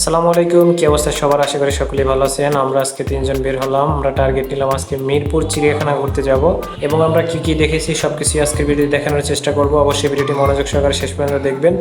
আসসালামু আলাইকুম, কি অবস্থা সবার? আশা করি সকলেই ভালো আছেন। আমরা আজকে তিনজন বের হলাম। আমরা টার্গেট নিলাম আজকে মিরপুর চিড়িয়াখানা ঘুরতে যাব এবং আমরা কি কি দেখেছি সব কিছু আজকের ভিডিও দেখানোর চেষ্টা করব। অবশ্যই ভিডিওটি মনোযোগ সহকারে শেষ পর্যন্ত দেখবেন।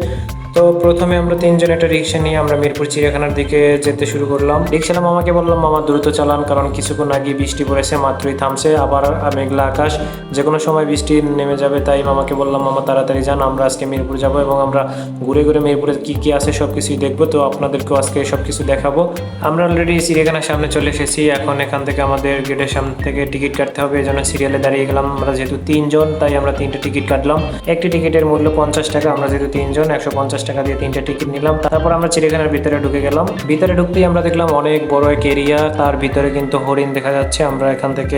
তো প্রথমে আমরা তিনজন একটা রিক্সা নিয়ে আমরা মিরপুর চিড়িয়াখানার দিকে যেতে শুরু করলাম। রিক্সালাম মামাকে বললাম, মামা, দ্রুত চালান, কারণ কিছুক্ষণ আগে বৃষ্টি পড়েছে, মাত্রই থামছে। আবার মেঘলা আকাশ যে কোনো সময় বৃষ্টি নেমে যাবে, তাই মামাকে বললাম, মামা, তাড়াতাড়ি যান, আমরা আজকে মিরপুর যাব এবং আমরা ঘুরে ঘুরে মিরপুরে কি কি আছে সব কিছুই দেখব। তো আপনাদেরকেও আজকে সব কিছু দেখাবো। আমরা অলরেডি চিড়িয়াখানার সামনে চলে এসেছি। এখন এখান থেকে আমাদের গেটের সামনে থেকে টিকিট কাটতে হবে। এই জন্য সিরিয়ালে দাঁড়িয়ে গেলাম। আমরা যেহেতু তিনজন, তাই আমরা তিনটে টিকিট কাটলাম। একটি টিকিটের মূল্য পঞ্চাশ টাকা, আমরা যেহেতু তিনজন, একশো পঞ্চাশ টাকা দিয়ে তিনটা টিকিট নিলাম। তারপর আমরা চিড়িয়াখানার ভিতরে ঢুকে গেলাম। ভিতরে ঢুকতেই আমরা দেখলাম অনেক বড় এক এরিয়া তার ভিতরে কিন্তু হরিণ দেখা যাচ্ছে। আমরা এখান থেকে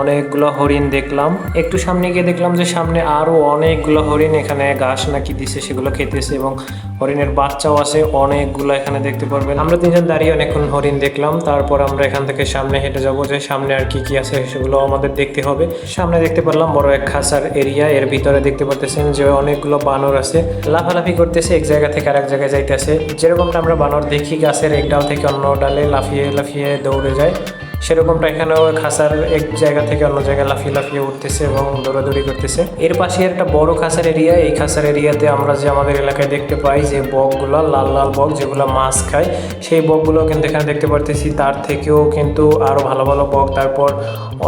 অনেকগুলো হরিণ দেখলাম। একটু সামনে গিয়ে দেখলাম যে সামনে আরও অনেকগুলো হরিণ এখানে ঘাস নাকি দিছে, সেগুলো খেতেছে এবং হরিণের বাচ্চাও আছে, অনেকগুলো এখানে দেখতে পারবেন। আমরা তিনজন দাঁড়িয়ে অনেকক্ষণ হরিণ দেখলাম, তারপর আমরা এখান থেকে সামনে হেঁটে যাব যে সামনে আর কি কি আছে সেগুলো আমাদের দেখতে হবে। সামনে দেখতে পারলাম বড় এক খাসার এরিয়া, এর ভিতরে দেখতে পারতেছেন যে অনেকগুলো বানর আছে। লাফালাফি করতেছে, এক জায়গা থেকে আরেক জায়গায় যাইতেছে। যেরকমটা আমরা বানর দেখি, গাছের এক ডাল থেকে অন্য ডালে লাফিয়ে লাফিয়ে দৌড়ে যায়। সেরকমটা এখানেও খাসার এক জায়গা থেকে অন্য জায়গায় লাফিয়ে লাফিয়ে উঠতেছে এবং দৌড়াদৌড়ি করতেছে। এর পাশে একটা বড় খাসার এরিয়া এই খাসার এরিয়াতে আমরা যে আমাদের এলাকায় দেখতে পাই যে বকগুলো, লাল লাল বক যেগুলো মাছ খায়, সেই বকগুলো কিন্তু এখানে দেখতে পারতেছি। তার থেকেও কিন্তু আরও ভালো ভালো বক। তারপর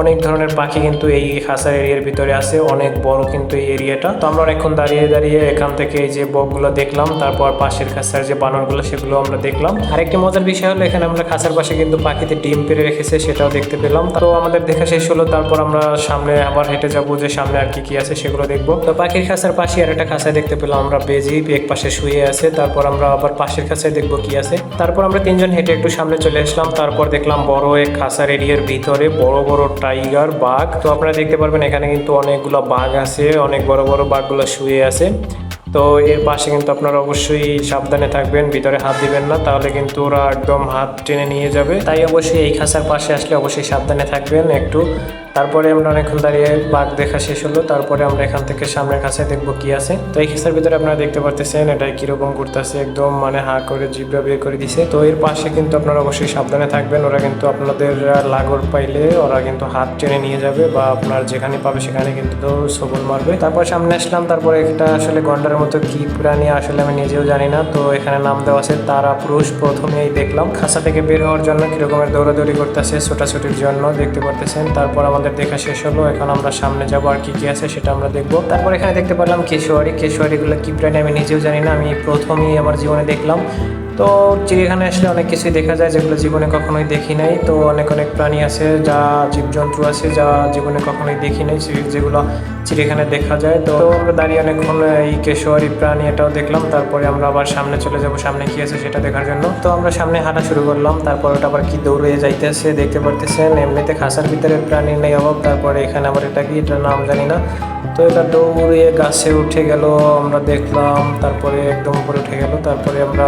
অনেক ধরনের পাখি কিন্তু এই খাসার এরিয়ার ভিতরে আছে। অনেক বড় কিন্তু এই এরিয়াটা তো আমরা অনেকক্ষণ দাঁড়িয়ে দাঁড়িয়ে এখান থেকে এই যে বকগুলো দেখলাম, তারপর পাশের খাসার যে বানরগুলো, সেগুলো আমরা দেখলাম। আরেকটি মজার বিষয় হলো, এখানে আমরা খাসার পাশে কিন্তু পাখিতে ডিম পেরে রেখেছে। সেটাও দেখতে পেলাম। তো আমাদের দেখা শেষ হলো, তারপর আমরা সামনে আবার হেঁটে যাব যে সামনে আর কি কি আছে সেগুলো দেখব। তো পাখির খাঁচার পাশে আর একটা খাঁচায় দেখতে পেলাম, আমরা বেজি, এক পাশে শুয়ে আছে, তারপর আমরা আবার পাশের খাঁচায় দেখব কি আছে। তারপর আমরা তিনজন হেঁটে একটু সামনে চলে আসলাম, তারপর দেখলাম বড় এক খাঁচার এরিয়ার ভিতরে বড় বড় টাইগার বাঘ। তো আপনারা দেখতে পারবেন, এখানে কিন্তু অনেকগুলো বাঘ আছে, অনেক বড় বড় বাঘগুলো শুয়ে আছে। তো এর পাশে কিন্তু আপনারা অবশ্যই সাবধানে থাকবেন, ভিতরে হাত দিবেন না, তাহলে কিন্তু ওরা একদম হাত টেনে নিয়ে যাবে। তাই অবশ্যই এই খাঁচার পাশে আসলে অবশ্যই সাবধানে থাকবেন একটু। তারপরে আমরা অনেকক্ষণ দাঁড়িয়ে বাঘ দেখা শেষ হলো, তারপরে আমরা এখান থেকে সামনের কাছে দেখব কি আছে। তো এই খাঁচার ভিতরে আপনারা দেখতে পারতেছেন এটা কীরকম করতেছে একদম মানে হা করে জিবরা বের করে দিছে। তো এর পাশে কিন্তু আপনারা অবশ্যই সাবধানে থাকবেন, ওরা কিন্তু আপনাদের লাগর পাইলে ওরা কিন্তু হাত টেনে নিয়ে যাবে বা আপনার যেখানে পাবে সেখানে কিন্তু সবল মারবে। তারপর সামনে আসলাম, তারপরে একটা আসলে গন্ডার মতো কি প্রাণী আসলে আমি নিজেও জানি না। তো এখানে নাম দেওয়া আছে তারা পুরুষ, প্রথমেই দেখলাম। খাঁচা থেকে বের হওয়ার জন্য কিরকমের দৌড়াদৌড়ি করতেছে, ছোটাছুটির জন্য দেখতে পারতেছেন। তারপর আমাদের দেখা শেষ হলো। এখন আমরা সামনে যাব আর কি কি আছে সেটা আমরা দেখব। তারপর এখানে দেখতে পারলাম কেশোয়ারি। কেশোয়ারিগুলো কি প্রাণী আমি নিজেও জানি না, আমি প্রথমেই আমার জীবনে দেখলাম। তো চিড়িয়াখানায় আসলে অনেক কিছুই দেখা যায় যেগুলো জীবনে কখনোই দেখি নাই। তো অনেক অনেক প্রাণী আছে যা জীবজন্তু আছে যা জীবনে কখনোই দেখি নাই যেগুলো চিড়িয়াখানায় দেখা যায়। তো আমরা দাঁড়িয়ে অনেকক্ষণ এই কেশোয়ারি প্রাণী এটাও দেখলাম, তারপরে আমরা আবার সামনে চলে যাব, সামনে কি আছে সেটা দেখার জন্য। তো আমরা সামনে হাঁটা শুরু করলাম, তারপর ওটা আবার কি দৌড়ে যাইতেছে দেখতে পারতেছেন, এমনিতে খাসার ভিতরে প্রাণী নেই অভাব, তারপরে এখানে আবার এটা কি, এটার নাম জানি না। তো এটা দৌড়ে গাছে উঠে গেল, আমরা দেখলাম, তারপরে একদম উপরে উঠে গেল, তারপরে আমরা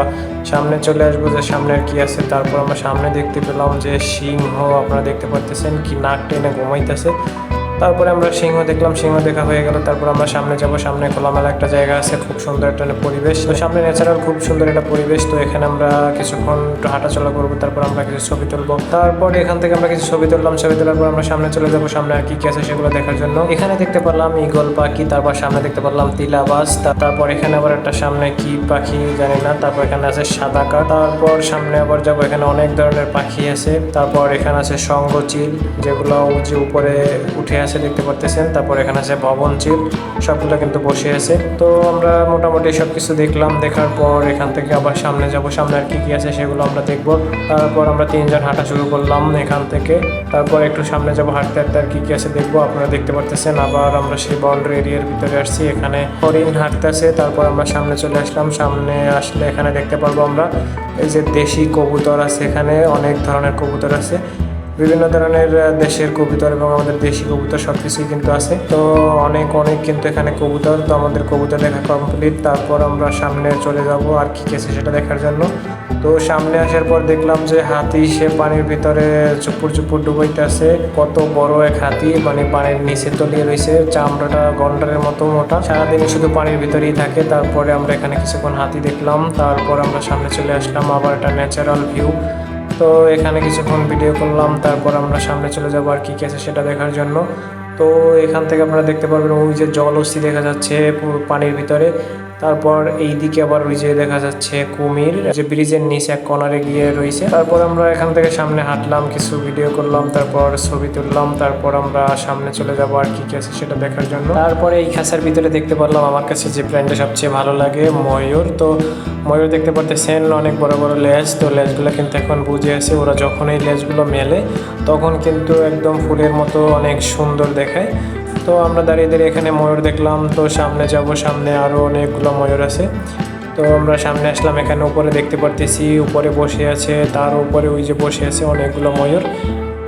সামনে চলে আসব যে সামনে আর কি আছে, তারপর আমরা সামনে দেখতে পেলাম যে সিংহ, আপনারা দেখতে পাচ্ছেন কি নাক টেনে ঘুমাইতেছে। তারপরে আমরা সিংহ দেখলাম, সিংহ দেখা হয়ে গেল, তারপর আমরা সামনে যাব, সামনে খোলামেলা একটা জায়গা আছে, খুব সুন্দর একটা পরিবেশ। তো সামনে ন্যাচারাল খুব সুন্দর একটা পরিবেশ। তো এখানে আমরা কিছুক্ষণ একটু হাঁটাচলা করব, তারপর আমরা কিছু ছবি তুলবো। তারপর এখান থেকে আমরা কিছু ছবি তুললাম, ছবি তোলার পর আমরা সামনে চলে যাব, সামনে আর কি কি আছে সেগুলো দেখার জন্য। এখানে দেখতে পারলাম ইগল পাখি, তারপর সামনে দেখতে পারলাম তিলাবাস তারপর এখানে আবার একটা সামনে কি পাখি জানি না, তারপর এখানে আছে সাদা কাঠ, তারপর সামনে আবার যাব, এখানে অনেক ধরনের পাখি আছে। তারপর এখানে আছে সঙ্গচিল, যেগুলো যে উপরে উঠে আছে দেখতে পারতেছেন। তারপর এখানে আছে ভবন, চিল, সবগুলো কিন্তু বসে আছে। তো আমরা মোটামুটি সব কিছু দেখলাম। দেখার পর এখান থেকে আবার সামনে যাব। সামনে আর কি কি আছে সেগুলো আমরা দেখব। তারপর আমরা তিনজন হাঁটা শুরু করলাম এখান থেকে। তারপর একটু সামনে যাব, হাঁটতে হাঁটতে আর কি কি আছে দেখব। আপনারা দেখতে পারতেছেন। আবার আমরা সেই বাউন্ডারি এরিয়ার ভিতরে আসছি। এখানে হরিণ হাঁটতেছে তারপর আমরা সামনে চলে আসলাম। সামনে আসলে এখানে দেখতে পারব আমরা, এই যে দেশি কবুতর আছে এখানে, অনেক ধরনের কবুতর আছে। বিভিন্ন ধরনের দেশের কবুতর এবং আমাদের দেশি কবুতর সব কিছুই কিন্তু আছে। তো অনেক অনেক কিন্তু এখানে কবুতর। তো আমাদের কবুতর দেখা কমপ্লিট তারপর আমরা সামনে চলে যাব আর কি আছে সেটা দেখার জন্য। তো সামনে আসার পর দেখলাম যে হাতি, সে পানির ভিতরে চুপুর চুপুর ডুবাইতে আছে কত বড় এক হাতি মানে পানির নিচে তলিয়ে রয়েছে। চামড়াটা গন্ডারের মতো মোটা। সারাদিন শুধু পানির ভিতরেই থাকে। তারপরে আমরা এখানে কিছুক্ষণ হাতি দেখলাম। তারপর আমরা সামনে চলে আসলাম আবার একটা ন্যাচারাল ভিউ তো এখানে কিছুক্ষণ ভিডিও করলাম, তারপর আমরা সামনে চলে যাব আর কি কি আছে সেটা দেখার জন্য। তো এখান থেকে আপনারা দেখতে পারবেন ওই যে জল জলস্থি দেখা যাচ্ছে পানির ভিতরে। তারপর এই দিকে আবার ওই যে দেখা যাচ্ছে কুমির যে ব্রিজের নিচে এক কর্নারে গিয়ে রয়েছে। তারপর আমরা এখান থেকে সামনে হাঁটলাম, কিছু ভিডিও করলাম, তারপর ছবি তুললাম, তারপর আমরা সামনে চলে যাব আর কি কি আছে সেটা দেখার জন্য। তারপরে এই খাঁচার ভিতরে দেখতে পারলাম আমার কাছে যে প্রাণীটা সবচেয়ে ভালো লাগে, ময়ূর। তো ময়ূর দেখতে পারতেছেন অনেক বড় বড় লেজ, তো লেজগুলো কিন্তু এখন বুঝে আছে, ওরা যখন এই লেজগুলো মেলে, তখন কিন্তু একদম ফুলের মতো অনেক সুন্দর দেখায়। তো আমরা দাঁড়িয়ে দাঁড়িয়ে এখানে ময়ূর দেখলাম, তো সামনে যাব, সামনে আরও অনেকগুলো ময়ূর আছে। তো আমরা সামনে আসলাম, এখানে উপরে দেখতে পারতেছি, উপরে বসে আছে, তার উপরে ওই যে বসে আছে অনেকগুলো ময়ূর।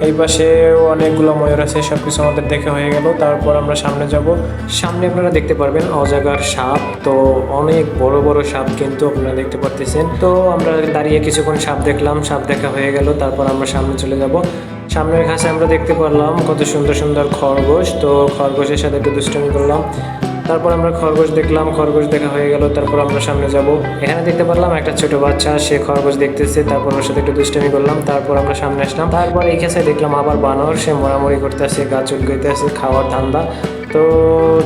এই পাশে অনেকগুলো ময়ূর আছে সব কিছু আমাদের দেখে হয়ে গেল। তারপর আমরা সামনে যাব। সামনে আপনারা দেখতে পারবেন অজাগার সাপ, তো অনেক বড় বড় সাপ কিন্তু আপনারা দেখতে পারতেছেন। তো আমরা দাঁড়িয়ে কিছুক্ষণ সাপ দেখলাম, সাপ দেখা হয়ে গেল, তারপর আমরা সামনে চলে যাব। সামনের ঘাসে আমরা দেখতে পারলাম কত সুন্দর সুন্দর খরগোশ। তো খরগোশের সাথে একটু দুষ্টমি করলাম। তারপর আমরা খরগোশ দেখলাম, খরগোশ দেখা হয়ে গেল, তারপর আমরা সামনে যাব। এখানে দেখতে পারলাম একটা ছোট বাচ্চা, সে খরগোশ দেখতেছে, তারপর ওর সাথে একটু দুষ্টামি করলাম, তারপর আমরা সামনে আসলাম। তারপর এই কাছে দেখলাম আবার বানর, সে মরামরি করতেছে গাছ উলগাইতে আছে খাওয়ার ধান্দা। তো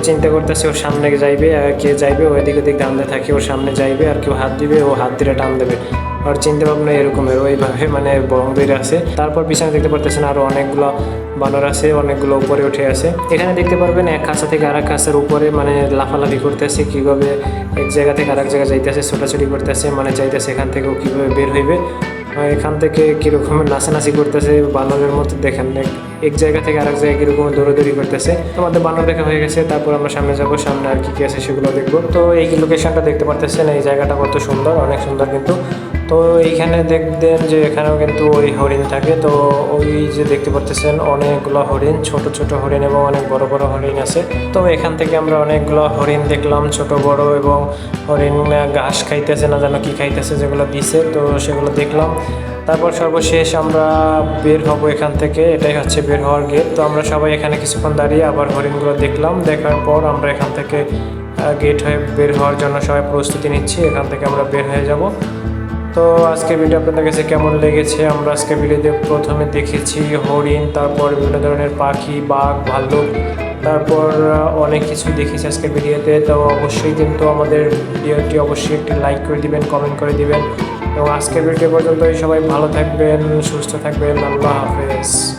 চিন্তা করতেছে ওর সামনে যাইবে, আর কে যাইবে ও এদিক ওদিক ধান্দা থাকে, ওর সামনে যাইবে, আর কেউ হাত দিবে, ও হাত দিয়ে টান দেবে। আর চিন্তা ভাবনা এরকমের ওইভাবে মানে বরং আছে। তারপর পিছনে দেখতে পারতেছেন আরও অনেকগুলো বানর আছে, অনেকগুলো উপরে উঠে আছে। এখানে দেখতে পারবেন এক খাঁচা থেকে আরেক খাঁচার উপরে মানে লাফালাফি করতেছে, কীভাবে এক জায়গা থেকে আরেক জায়গায় যাইতেছে, ছোটাছুটি করতেছে মানে চাইতেছে এখান থেকেও কীভাবে বের হইবে। এখান থেকে কীরকমের নাচানাচি করতেছে, বানরের মতো দেখেন, এক- এক জায়গা থেকে আরেক জায়গায় কীরকম দৌড়াদৌড়ি করতেছে। তোমাদের বানর দেখা হয়ে গেছে, তারপর আমরা সামনে যাব, সামনে আর কি কি আছে সেগুলো দেখব। তো এই লোকেশনটা দেখতে পারতেছেন, এই জায়গাটা কত সুন্দর, অনেক সুন্দর কিন্তু। তো এইখানে দেখবেন যে এখানেও কিন্তু ওই হরিণ থাকে। তো ওই যে দেখতে পারতেছেন অনেকগুলো হরিণ, ছোট ছোট হরিণ এবং অনেক বড় বড় হরিণ আছে। তো এখান থেকে আমরা অনেকগুলো হরিণ দেখলাম, ছোট বড় এবং হরিণ ঘাস খাইতেছে না যেন কি খাইতেছে যেগুলো দিছে, তো সেগুলো দেখলাম। তারপর সর্বশেষ আমরা বের হব এখান থেকে, এটাই হচ্ছে বের হওয়ার গেট তো আমরা সবাই এখানে কিছুক্ষণ দাঁড়িয়ে আবার হরিণগুলো দেখলাম। দেখার পর আমরা এখান থেকে গেট হয়ে বের হওয়ার জন্য সবাই প্রস্তুতি নিচ্ছি, এখান থেকে আমরা বের হয়ে যাব। তো আজকে ভিডিও আপনাদের কাছে কেমন লেগেছে? আমরা আজকে ভিডিওতে প্রথমে দেখেছি হরিণ, তারপর বিভিন্ন ধরনের পাখি, বাঘ, ভাল্লুক, তারপর অনেক কিছু দেখেছি আজকে ভিডিওতে তো। অবশ্যই কিন্তু আমাদের ভিডিওটি অবশ্যই একটি লাইক করে দিবেন কমেন্ট করে দিবেন। এবং আজকের ভিডিও পর্যন্তই। সবাই ভালো থাকবেন, সুস্থ থাকবেন। আল্লাহ হাফেজ।